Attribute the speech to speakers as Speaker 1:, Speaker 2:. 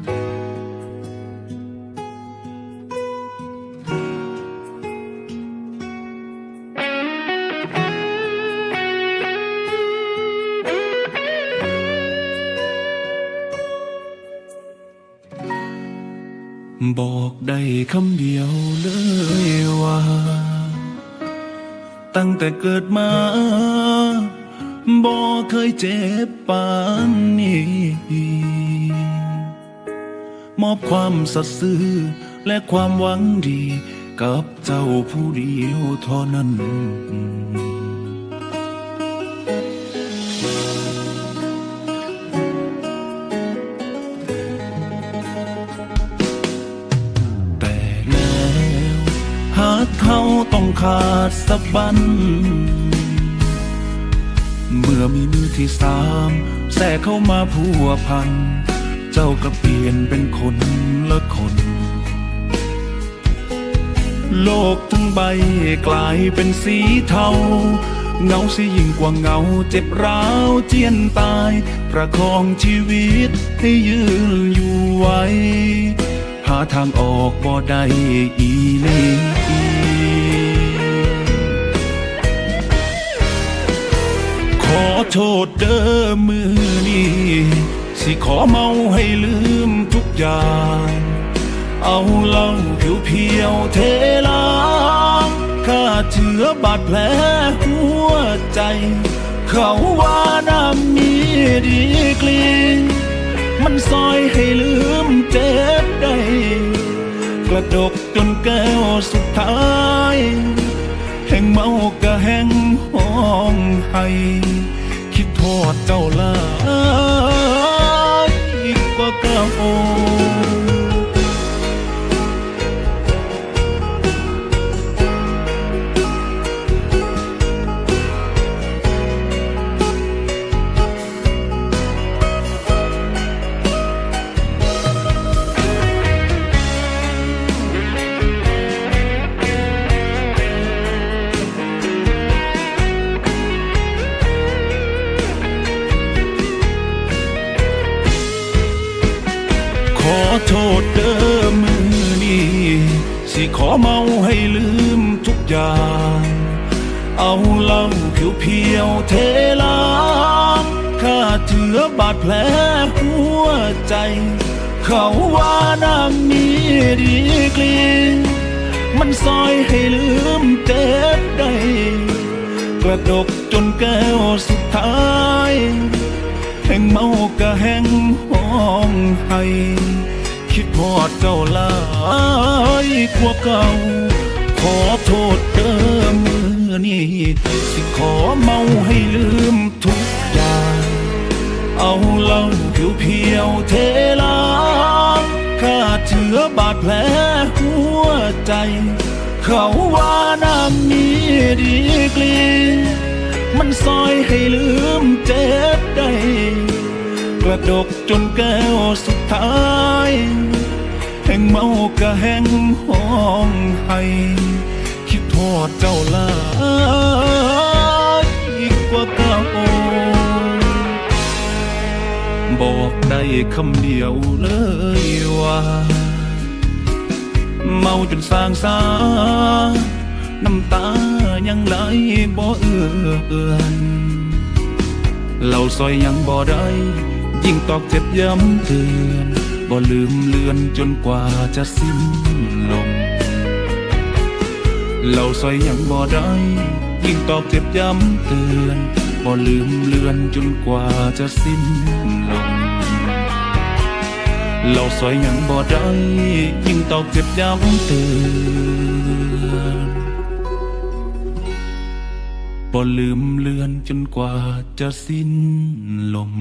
Speaker 1: บอกได้คำเดียวเลยว่า ตั้งแต่เกิดมาบอกเคยเจ็บปานนี้ มอบความสัตย์ซื่อและความหวังดี กับเจ้าผู้เดียวเท่านั้นแต่แล้วหากเขาต้องขาดสะบัน เมื่อมีมือที่สามแทรกเข้ามาพัวพัน เจ้าก็เปลี่ยนเป็นคนละคน โลกทั้งใบกลายเป็นสีเทา เงาสิยิ่งกว่าเงาเจ็บร้าวเจียนตาย ประคองชีวิตให้ยืนอยู่ไว้ หาทางออกบ่ได้อีลีขอโทษเด้อมือนี้ ขอเมาให้ลืมทุกอย่าง เอาเหล้าเพียวเพียวๆเทล้างข้าเชื้อบาดแผลหัวใจ เขาว่าน้ำมีดีกลีมันซอยให้ลืมเจ็บได้กระดกจนแก้วสุดท้ายแห่งเมากะแห่งห้องให้คิดโทษเจ้าลา อโทษเด้อมือนี้สิขอเมาให้ลืมทุกอย่าง เอาเหล้าเพียวเพียวเทล้างข้าเถือบาดแผลหัวใจ เขาว่าน้ำมีดีกลีมันซอยให้ลืมเจ็บได้กระดกจนแก้วสุดท้าย แห่งเมากะแห่งห้องให้คิดพอดเจ้าลายกว่าเก่า ขอโทษเดิมมือนี้สิขอเมาให้ลืมทุกอย่าง เอาเหล้าเพียวเพียวเทล้างข้าเชื้อบาดแผลหัวใจ เขาว่าน้ำมีดีกลี มันซอยให้ลืมเจ็บได้กระดกจนแก้วสุดท้ายแห่งเมากะแห่งห้องให้คิดโทษเจ้าลายกว่าเก่าบอกได้คำเดียวเลยว่า เมาจนสางสา เอื้อนเราซอยยังบ่ได้ยิ่งตอกเจ็บย้ำเตือนบ่ลืมเลือนจนกว่าจะสิ้นลมเราซอยยังบ่ได้ยิ่งตอกเจ็บย้ำเตือนบ่ลืมเลือนจนกว่าจะสิ้นลมเราซอยยังบ่ได้ยิ่งตอกเจ็บย้ำเตือน บ่ลืมเลือนจนกว่าจะสิ้นลม